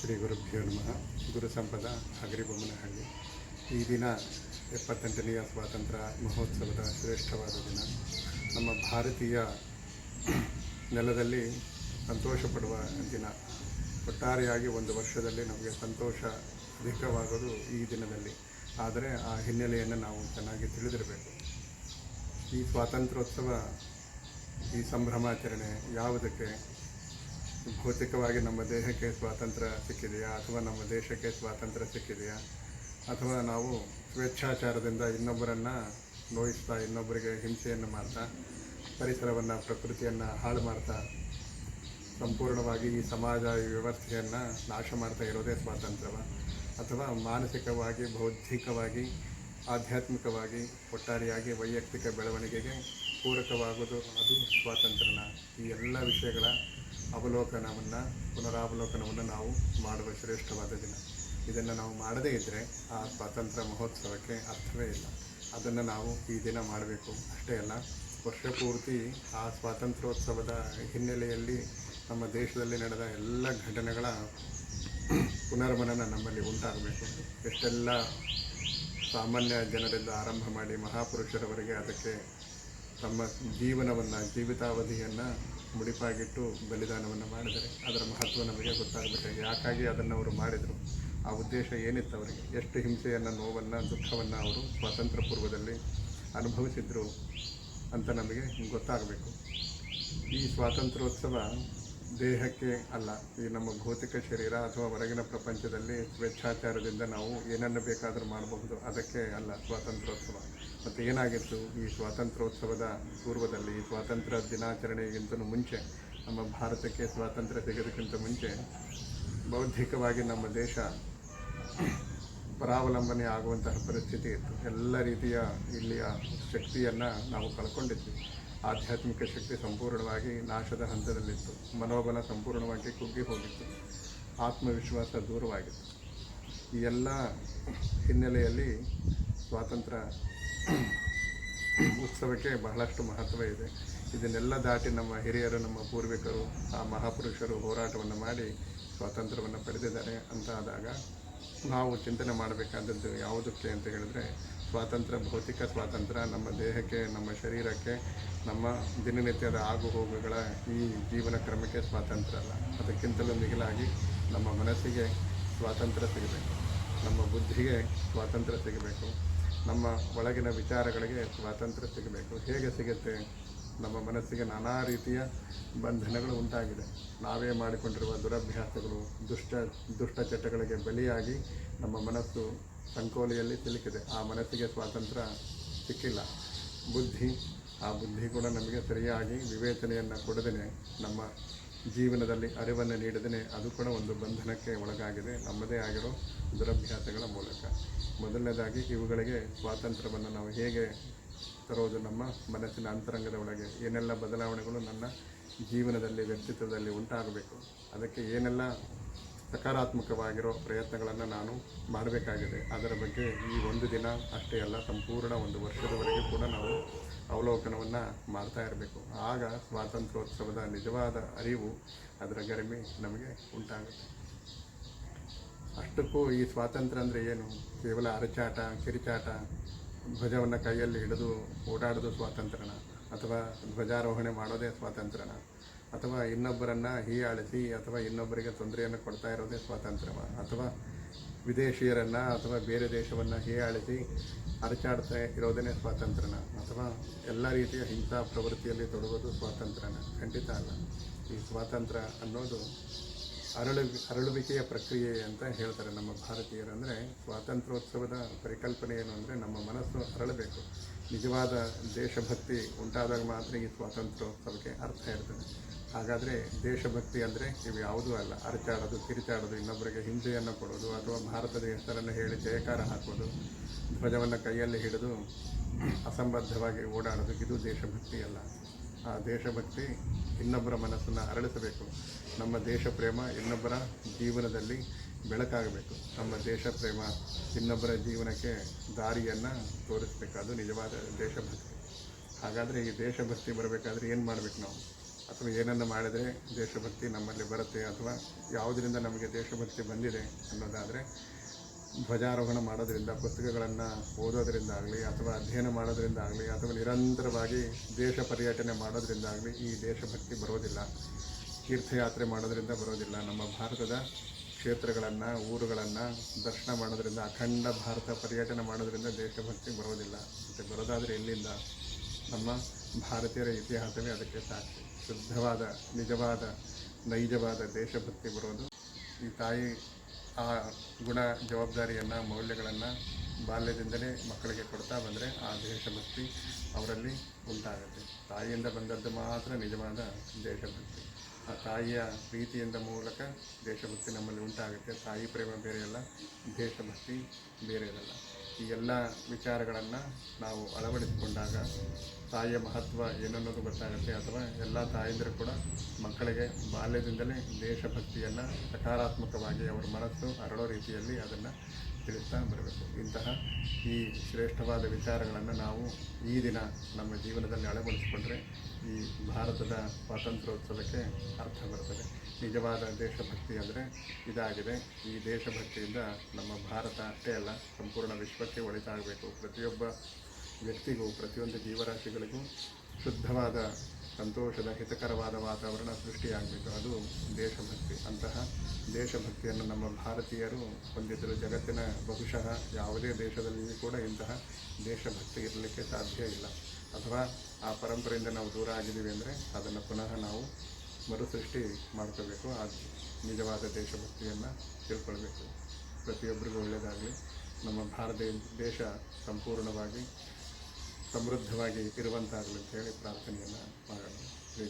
ಶ್ರೀ ಗುರುಭ್ಯೋ ನಮಃ. ಗುರು ಸಂಪದ ಹಗರಿಬೊಮ್ಮನಹಳ್ಳಿ ಈ ದಿನ ಎಪ್ಪತ್ತೆಂಟನೆಯ ಸ್ವಾತಂತ್ರ್ಯ ಮಹೋತ್ಸವದ ಶ್ರೇಷ್ಠವಾದ ದಿನ. ನಮ್ಮ ಭಾರತೀಯ ನೆಲದಲ್ಲಿ ಸಂತೋಷ ಪಡುವ ದಿನ. ಒಟ್ಟಾರೆಯಾಗಿ ಒಂದು ವರ್ಷದಲ್ಲಿ ನಮಗೆ ಸಂತೋಷ ಅಧಿಕವಾಗೋದು ಈ ದಿನದಲ್ಲಿ. ಆದರೆ ಆ ಹಿನ್ನೆಲೆಯನ್ನು ನಾವು ಚೆನ್ನಾಗಿ ತಿಳಿದಿರಬೇಕು. ಈ ಸ್ವಾತಂತ್ರ್ಯೋತ್ಸವ, ಈ ಸಂಭ್ರಮಾಚರಣೆ ಯಾವುದಕ್ಕೆ ಭೌತಿಕವಾಗಿ ನಮ್ಮ ದೇಹಕ್ಕೆ ಸ್ವಾತಂತ್ರ್ಯ ಸಿಕ್ಕಿದೆಯಾ? ಅಥವಾ ನಮ್ಮ ದೇಶಕ್ಕೆ ಸ್ವಾತಂತ್ರ್ಯ ಸಿಕ್ಕಿದೆಯಾ? ಅಥವಾ ನಾವು ಸ್ವೇಚ್ಛಾಚಾರದಿಂದ ಇನ್ನೊಬ್ಬರನ್ನು ನೋಯಿಸ್ತಾ, ಇನ್ನೊಬ್ಬರಿಗೆ ಹಿಂಸೆಯನ್ನು ಮಾಡ್ತಾ, ಪರಿಸರವನ್ನು, ಪ್ರಕೃತಿಯನ್ನು ಹಾಳು ಮಾಡ್ತಾ, ಸಂಪೂರ್ಣವಾಗಿ ಈ ಸಮಾಜ ವ್ಯವಸ್ಥೆಯನ್ನು ನಾಶ ಮಾಡ್ತಾ ಇರೋದೇ ಸ್ವಾತಂತ್ರ್ಯವ? ಅಥವಾ ಮಾನಸಿಕವಾಗಿ, ಬೌದ್ಧಿಕವಾಗಿ, ಆಧ್ಯಾತ್ಮಿಕವಾಗಿ, ಒಟ್ಟಾರೆಯಾಗಿ ವೈಯಕ್ತಿಕ ಬೆಳವಣಿಗೆಗೆ ಪೂರಕವಾಗೋದು ಅದು ಸ್ವಾತಂತ್ರ್ಯನ? ಈ ಎಲ್ಲ ವಿಷಯಗಳ ಅವಲೋಕನವನ್ನು, ಪುನರಾವಲೋಕನವನ್ನು ನಾವು ಮಾಡುವ ಶ್ರೇಷ್ಠವಾದ ದಿನ. ಇದನ್ನು ನಾವು ಮಾಡದೇ ಇದ್ದರೆ ಆ ಸ್ವಾತಂತ್ರ್ಯ ಮಹೋತ್ಸವಕ್ಕೆ ಅರ್ಥವೇ ಇಲ್ಲ. ಅದನ್ನು ನಾವು ಈ ದಿನ ಮಾಡಬೇಕು. ಅಷ್ಟೇ ಅಲ್ಲ, ವರ್ಷ ಪೂರ್ತಿ ಆ ಸ್ವಾತಂತ್ರ್ಯೋತ್ಸವದ ಹಿನ್ನೆಲೆಯಲ್ಲಿ ನಮ್ಮ ದೇಶದಲ್ಲಿ ನಡೆದ ಎಲ್ಲ ಘಟನೆಗಳ ಪುನರ್ಮನನ ನಮ್ಮಲ್ಲಿ ಉಂಟಾಗಬೇಕು. ಎಷ್ಟೆಲ್ಲ ಸಾಮಾನ್ಯ ಜನರಿಂದ ಆರಂಭ ಮಾಡಿ ಮಹಾಪುರುಷರವರೆಗೆ ಅದಕ್ಕೆ ತಮ್ಮ ಜೀವನವನ್ನು, ಜೀವಿತಾವಧಿಯನ್ನು ಮುಡಿಪಾಗಿಟ್ಟು ಬಲಿದಾನವನ್ನು ಮಾಡಿದರೆ ಅದರ ಮಹತ್ವ ನಮಗೆ ಗೊತ್ತಾಗುತ್ತೆ ಯಾಕಾಗಿ ಅದನ್ನು ಅವರು ಮಾಡಿದರು? ಆ ಉದ್ದೇಶ ಏನಿತ್ತು ಅವರಿಗೆ? ಎಷ್ಟು ಹಿಂಸೆಯನ್ನು, ನೋವನ್ನು, ದುಃಖವನ್ನು ಅವರು ಸ್ವಾತಂತ್ರ್ಯ ಪೂರ್ವದಲ್ಲಿ ಅನುಭವಿಸಿದ್ರು ಅಂತ ನಮಗೆ ಗೊತ್ತಾಗಬೇಕು. ಈ ಸ್ವಾತಂತ್ರ್ಯೋತ್ಸವ ದೇಹಕ್ಕೆ ಅಲ್ಲ, ಈ ನಮ್ಮ ಭೌತಿಕ ಶರೀರ ಅಥವಾ ಹೊರಗಿನ ಪ್ರಪಂಚದಲ್ಲಿ ಸ್ವೇಚ್ಛಾಚಾರದಿಂದ ನಾವು ಏನನ್ನು ಬೇಕಾದರೂ ಮಾಡಬಹುದು, ಅದಕ್ಕೆ ಅಲ್ಲ, ಸ್ವಾತಂತ್ರ್ಯೋತ್ಸವ. ಮತ್ತು ಏನಾಗಿತ್ತು, ಈ ಸ್ವಾತಂತ್ರ್ಯೋತ್ಸವದ ಪೂರ್ವದಲ್ಲಿ, ಈ ಸ್ವಾತಂತ್ರ್ಯ ದಿನಾಚರಣೆಗಿಂತ ಮುಂಚೆ, ನಮ್ಮ ಭಾರತಕ್ಕೆ ಸ್ವಾತಂತ್ರ್ಯ ಸಿಗೋದಕ್ಕಿಂತ ಮುಂಚೆ, ಬೌದ್ಧಿಕವಾಗಿ ನಮ್ಮ ದೇಶ ಪರಾವಲಂಬನೆ ಆಗುವಂತಹ ಪರಿಸ್ಥಿತಿ ಇತ್ತು. ಎಲ್ಲ ರೀತಿಯ ಇಲ್ಲಿಯ ಶಕ್ತಿಯನ್ನು ನಾವು ಕಳ್ಕೊಂಡಿದ್ವಿ. ಆಧ್ಯಾತ್ಮಿಕ ಶಕ್ತಿ ಸಂಪೂರ್ಣವಾಗಿ ನಾಶದ ಹಂತದಲ್ಲಿತ್ತು. ಮನೋಬಲ ಸಂಪೂರ್ಣವಾಗಿ ಕುಗ್ಗಿ ಹೋಗಿತ್ತು. ಆತ್ಮವಿಶ್ವಾಸ ದೂರವಾಗಿತ್ತು. ಈ ಎಲ್ಲ ಹಿನ್ನೆಲೆಯಲ್ಲಿ ಸ್ವಾತಂತ್ರ್ಯ ಉತ್ಸವಕ್ಕೆ ಬಹಳಷ್ಟು ಮಹತ್ವ ಇದೆ. ಇದನ್ನೆಲ್ಲ ದಾಟಿ ನಮ್ಮ ಹಿರಿಯರು, ನಮ್ಮ ಪೂರ್ವಿಕರು, ಆ ಮಹಾಪುರುಷರು ಹೋರಾಟವನ್ನು ಮಾಡಿ ಸ್ವಾತಂತ್ರ್ಯವನ್ನು ಪಡೆದಿದ್ದಾರೆ ಅಂತ ಆದಾಗ ನಾವು ಚಿಂತನೆ ಮಾಡಬೇಕಾದದ್ದು ಯಾವುದಕ್ಕೆ ಅಂತ ಹೇಳಿದ್ರೆ ಸ್ವಾತಂತ್ರ್ಯ, ಭೌತಿಕ ಸ್ವಾತಂತ್ರ್ಯ, ನಮ್ಮ ದೇಹಕ್ಕೆ, ನಮ್ಮ ಶರೀರಕ್ಕೆ, ನಮ್ಮ ದಿನನಿತ್ಯದ ಆಗುಹೋಗುಗಳ ಈ ಜೀವನ ಕ್ರಮಕ್ಕೆ ಸ್ವಾತಂತ್ರ್ಯ ಅಲ್ಲ. ಅದಕ್ಕಿಂತಲೂ ಮಿಗಿಲಾಗಿ ನಮ್ಮ ಮನಸ್ಸಿಗೆ ಸ್ವಾತಂತ್ರ್ಯ ಸಿಗಬೇಕು. ನಮ್ಮ ಬುದ್ಧಿಗೆ ಸ್ವಾತಂತ್ರ್ಯ ಸಿಗಬೇಕು. ನಮ್ಮ ಒಳಗಿನ ವಿಚಾರಗಳಿಗೆ ಸ್ವಾತಂತ್ರ್ಯ ಸಿಗಬೇಕು. ಹೇಗೆ ಸಿಗುತ್ತೆ? ನಮ್ಮ ಮನಸ್ಸಿಗೆ ನಾನಾ ರೀತಿಯ ಬಂಧನಗಳು ಉಂಟಾಗಿದೆ. ನಾವೇ ಮಾಡಿಕೊಂಡಿರುವ ದುರಭ್ಯಾಸಗಳು, ದುಷ್ಟ ದುಷ್ಟ ಚಟಗಳಿಗೆ ಬಲಿಯಾಗಿ ನಮ್ಮ ಮನಸ್ಸು ಸಂಕೋಲೆಯಲ್ಲಿ ಸಿಲುಕಿದೆ. ಆ ಮನಸ್ಸಿಗೆ ಸ್ವಾತಂತ್ರ್ಯ ಸಿಕ್ಕಿಲ್ಲ. ಬುದ್ಧಿ, ಆ ಬುದ್ಧಿ ಕೂಡ ನಮಗೆ ಸರಿಯಾಗಿ ವಿವೇಚನೆಯನ್ನು ಕೊಡದೇ ನಮ್ಮ ಜೀವನದಲ್ಲಿ ಅರಿವನ್ನು ನೀಡದೇ ಅದು ಕೂಡ ಒಂದು ಬಂಧನಕ್ಕೆ ಒಳಗಾಗಿದೆ. ನಮ್ಮದೇ ಆಗಿರೋ ದುರಭ್ಯಾಸಗಳ ಮೂಲಕ. ಮೊದಲನೇದಾಗಿ ಇವುಗಳಿಗೆ ಸ್ವಾತಂತ್ರ್ಯವನ್ನು ನಾವು ಹೇಗೆ ತರೋದು ನಮ್ಮ ಮನಸ್ಸಿನ ಅಂತರಂಗದ ಒಳಗೆ. ಏನೆಲ್ಲ ಬದಲಾವಣೆಗಳು ನನ್ನ ಜೀವನದಲ್ಲಿ ವ್ಯಕ್ತಿತ್ವದಲ್ಲಿ ಉಂಟಾಗಬೇಕು. ಅದಕ್ಕೆ ಏನೆಲ್ಲ ಸಕಾರಾತ್ಮಕವಾಗಿರೋ ಪ್ರಯತ್ನಗಳನ್ನು ನಾನು ಮಾಡಬೇಕಾಗಿದೆ. ಅದರ ಬಗ್ಗೆ ಈ ಒಂದು ದಿನ ಅಷ್ಟೇ ಅಲ್ಲ, ಸಂಪೂರ್ಣ ಒಂದು ವರ್ಷದವರೆಗೆ ಕೂಡ ನಾವು ಅವಲೋಕನವನ್ನು ಮಾಡ್ತಾ ಇರಬೇಕು. ಆಗ ಸ್ವಾತಂತ್ರ್ಯೋತ್ಸವದ ನಿಜವಾದ ಅರಿವು ಅದರ ಗರಿಮೆ ನಮಗೆ ಉಂಟಾಗುತ್ತೆ. ಅಷ್ಟಕ್ಕೂ ಈ ಸ್ವಾತಂತ್ರ್ಯ ಅಂದರೆ ಏನು? ಕೇವಲ ಅರಚಾಟ, ಕಿರಿಚಾಟ, ಧ್ವಜವನ್ನು ಕೈಯಲ್ಲಿ ಹಿಡಿದು ಓಡಾಡೋದು ಸ್ವಾತಂತ್ರ್ಯನ ಅಥವಾ ಧ್ವಜಾರೋಹಣೆ ಮಾಡೋದೇ ಸ್ವಾತಂತ್ರ್ಯನ. ಅಥವಾ ಇನ್ನೊಬ್ಬರನ್ನು ಹೀಯಾಳಿಸಿ ಅಥವಾ ಇನ್ನೊಬ್ಬರಿಗೆ ತೊಂದರೆಯನ್ನು ಕೊಡ್ತಾ ಇರೋದೇ ಸ್ವಾತಂತ್ರ್ಯ. ಅಥವಾ ವಿದೇಶಿಯರನ್ನು ಅಥವಾ ಬೇರೆ ದೇಶವನ್ನು ಹೀಯಾಳಿಸಿ ಅರಚಾಡ್ತಾ ಇರೋದೇ ಸ್ವಾತಂತ್ರ್ಯನ. ಅಥವಾ ಎಲ್ಲ ರೀತಿಯ ಹಿಂಸಾ ಪ್ರವೃತ್ತಿಯಲ್ಲಿ ತೊಡಗೋದು ಸ್ವಾತಂತ್ರ್ಯನ. ಖಂಡಿತ ಅಲ್ಲ. ಈ ಸ್ವಾತಂತ್ರ್ಯ ಅನ್ನೋದು ಅರಳು ಅರಳುವಿಕೆಯ ಪ್ರಕ್ರಿಯೆ ಅಂತ ಹೇಳ್ತಾರೆ ನಮ್ಮ ಭಾರತೀಯರು. ಅಂದರೆ ಸ್ವಾತಂತ್ರ್ಯೋತ್ಸವದ ಪರಿಕಲ್ಪನೆ ಏನು ಅಂದರೆ ನಮ್ಮ ಮನಸ್ಸು ಅರಳಬೇಕು. ನಿಜವಾದ ದೇಶಭಕ್ತಿ ಉಂಟಾದಾಗ ಮಾತ್ರ ಈ ಸ್ವಾತಂತ್ರ್ಯೋತ್ಸವಕ್ಕೆ ಅರ್ಥ ಇರ್ತದೆ. ಹಾಗಾದರೆ ದೇಶಭಕ್ತಿ ಅಂದರೆ ಇವು ಯಾವುದೂ ಅಲ್ಲ. ಅರಚಾಡೋದು, ಕಿರಿಚಾಡೋದು ಇನ್ನೊಬ್ಬರಿಗೆ ಹಿಂಸೆಯನ್ನು ಕೊಡೋದು ಅಥವಾ ಭಾರತದ ಹೆಸರನ್ನು ಹೇಳಿ ಜಯಕಾರ ಹಾಕೋದು, ಧ್ವಜವನ್ನು ಕೈಯಲ್ಲಿ ಹಿಡಿದು ಅಸಂಬದ್ಧವಾಗಿ ಓಡಾಡೋದು, ಇದು ದೇಶಭಕ್ತಿ ಅಲ್ಲ. ಆ ದೇಶಭಕ್ತಿ ಇನ್ನೊಬ್ಬರ ಮನಸ್ಸನ್ನು ಅರಳಿಸಬೇಕು. ನಮ್ಮ ದೇಶ ಪ್ರೇಮ ಇನ್ನೊಬ್ಬರ ಜೀವನದಲ್ಲಿ ಬೆಳಕಾಗಬೇಕು. ನಮ್ಮ ದೇಶ ಪ್ರೇಮ ಇನ್ನೊಬ್ಬರ ಜೀವನಕ್ಕೆ ದಾರಿಯನ್ನು ತೋರಿಸ್ಬೇಕು. ಅದು ನಿಜವಾದ ದೇಶಭಕ್ತಿ. ಹಾಗಾದರೆ ಈ ದೇಶಭಕ್ತಿ ಬರಬೇಕಾದ್ರೆ ಏನು ಮಾಡಬೇಕು ನಾವು? ಅಥವಾ ಏನನ್ನು ಮಾಡಿದರೆ ದೇಶಭಕ್ತಿ ನಮ್ಮಲ್ಲಿ ಬರುತ್ತೆ ಅಥವಾ ಯಾವುದರಿಂದ ನಮಗೆ ದೇಶಭಕ್ತಿ ಬಂದಿದೆ ಅನ್ನೋದಾದರೆ ಧ್ವಜಾರೋಹಣ ಮಾಡೋದರಿಂದ, ಪುಸ್ತಕಗಳನ್ನು ಓದೋದರಿಂದ ಆಗಲಿ ಅಥವಾ ಅಧ್ಯಯನ ಮಾಡೋದರಿಂದ ಆಗಲಿ ಅಥವಾ ನಿರಂತರವಾಗಿ ದೇಶ ಪರ್ಯಟನೆ ಮಾಡೋದರಿಂದ ಆಗಲಿ ಈ ದೇಶಭಕ್ತಿ ಬರೋದಿಲ್ಲ. ತೀರ್ಥಯಾತ್ರೆ ಮಾಡೋದರಿಂದ ಬರೋದಿಲ್ಲ. ನಮ್ಮ ಭಾರತದ ಕ್ಷೇತ್ರಗಳನ್ನು, ಊರುಗಳನ್ನು ದರ್ಶನ ಮಾಡೋದರಿಂದ, ಅಖಂಡ ಭಾರತ ಪರ್ಯಟನೆ ಮಾಡೋದರಿಂದ ದೇಶಭಕ್ತಿ ಬರೋದಿಲ್ಲ. ಮತ್ತು ಬರೋದಾದರೆ ಎಲ್ಲಿಂದ? ನಮ್ಮ ಭಾರತೀಯರ ಇತಿಹಾಸವೇ ಅದಕ್ಕೆ ಸಾಕ್ಷಿ. ಶುದ್ಧವಾದ, ನಿಜವಾದ, ನೈಜವಾದ ದೇಶಭಕ್ತಿ ಬರೋದು. ಈ ತಾಯಿ ಆ ಗುಣ ಜವಾಬ್ದಾರಿಯನ್ನು, ಮೌಲ್ಯಗಳನ್ನು ಬಾಲ್ಯದಿಂದಲೇ ಮಕ್ಕಳಿಗೆ ಕೊಡ್ತಾ ಬಂದರೆ ಆ ದೇಶಭಕ್ತಿ ಅವರಲ್ಲಿ ಉಂಟಾಗುತ್ತೆ. ತಾಯಿಯಿಂದ ಬಂದದ್ದು ಮಾತ್ರ ನಿಜವಾದ ದೇಶಭಕ್ತಿ. ಆ ತಾಯಿಯ ಪ್ರೀತಿಯಿಂದ ಮೂಲಕ ದೇಶಭಕ್ತಿ ನಮ್ಮಲ್ಲಿ ಉಂಟಾಗುತ್ತೆ. ತಾಯಿ ಪ್ರೇಮ ಬೇರೆಯಲ್ಲ, ದೇಶಭಕ್ತಿ ಬೇರೆ ಇರಲ್ಲ ಈ ಎಲ್ಲ ವಿಚಾರಗಳನ್ನು ನಾವು ಅಳವಡಿಸಿಕೊಂಡಾಗ ತಾಯಿಯ ಮಹತ್ವ ಏನನ್ನೋದು ಗೊತ್ತಾಗುತ್ತೆ ಅಥವಾ ಎಲ್ಲ ತಾಯಂದಿರು ಕೂಡ ಮಕ್ಕಳಿಗೆ ಬಾಲ್ಯದಿಂದಲೇ ದೇಶಭಕ್ತಿಯನ್ನು ಸಕಾರಾತ್ಮಕವಾಗಿ ಅವರ ಮನಸ್ಸು ಅರಳೋ ರೀತಿಯಲ್ಲಿ ಅದನ್ನು ತಿಳಿಸ್ತಾ ಬರಬೇಕು ಇಂತಹ ಈ ಶ್ರೇಷ್ಠವಾದ ವಿಚಾರಗಳನ್ನು ನಾವು ಈ ದಿನ ನಮ್ಮ ಜೀವನದಲ್ಲಿ ಅಳವಡಿಸಿಕೊಂಡ್ರೆ ಈ ಭಾರತದ ಸ್ವಾತಂತ್ರ್ಯೋತ್ಸವಕ್ಕೆ ಅರ್ಥ ಬರ್ತದೆ. ನಿಜವಾದ ದೇಶಭಕ್ತಿ ಅಂದರೆ ಇದಾಗಿದೆ. ಈ ದೇಶಭಕ್ತಿಯಿಂದ ನಮ್ಮ ಭಾರತ ಅಷ್ಟೇ ಅಲ್ಲ, ಸಂಪೂರ್ಣ ವಿಶ್ವಕ್ಕೆ ಒಳಿತಾಗಬೇಕು. ಪ್ರತಿಯೊಬ್ಬ ವ್ಯಕ್ತಿಗೂ, ಪ್ರತಿಯೊಂದು ಜೀವರಾಶಿಗಳಿಗೂ ಶುದ್ಧವಾದ ಸಂತೋಷದ ಹಿತಕರವಾದ ವಾತಾವರಣ ಸೃಷ್ಟಿಯಾಗಬೇಕು ಅದು ದೇಶಭಕ್ತಿ. ಅಂತಹ ದೇಶಭಕ್ತಿಯನ್ನು ನಮ್ಮ ಭಾರತೀಯರು ಹೊಂದಿದ್ದರು ಜಗತ್ತಿನ ಬಹುಶಃ ಯಾವುದೇ ದೇಶದಲ್ಲಿಯೂ ಕೂಡ ಇಂತಹ ದೇಶಭಕ್ತಿ ಇರಲಿಕ್ಕೆ ಸಾಧ್ಯ ಇಲ್ಲ. ಅಥವಾ ಆ ಪರಂಪರೆಯಿಂದ ನಾವು ದೂರ ಆಗಿದ್ದೀವಿ ಅಂದರೆ ಅದನ್ನು ಪುನಃ ನಾವು ಮರುಸೃಷ್ಟಿ ಮಾಡ್ಕೋಬೇಕು. ಆ ನಿಜವಾದ ದೇಶಭಕ್ತಿಯನ್ನು ತಿಳ್ಕೊಳ್ಬೇಕು. ಪ್ರತಿಯೊಬ್ಬರಿಗೂ ಒಳ್ಳೆಯದಾಗಲಿ. ನಮ್ಮ ಭಾರತ ದೇಶ ಸಂಪೂರ್ಣವಾಗಿ ಸಮೃದ್ಧವಾಗಿ ಇರುವಂತಾಗಲಿ ಅಂತ ಹೇಳಿ ಪ್ರಾರ್ಥನೆಯನ್ನು ಮಾಡೋಣ. ಶ್ರೀ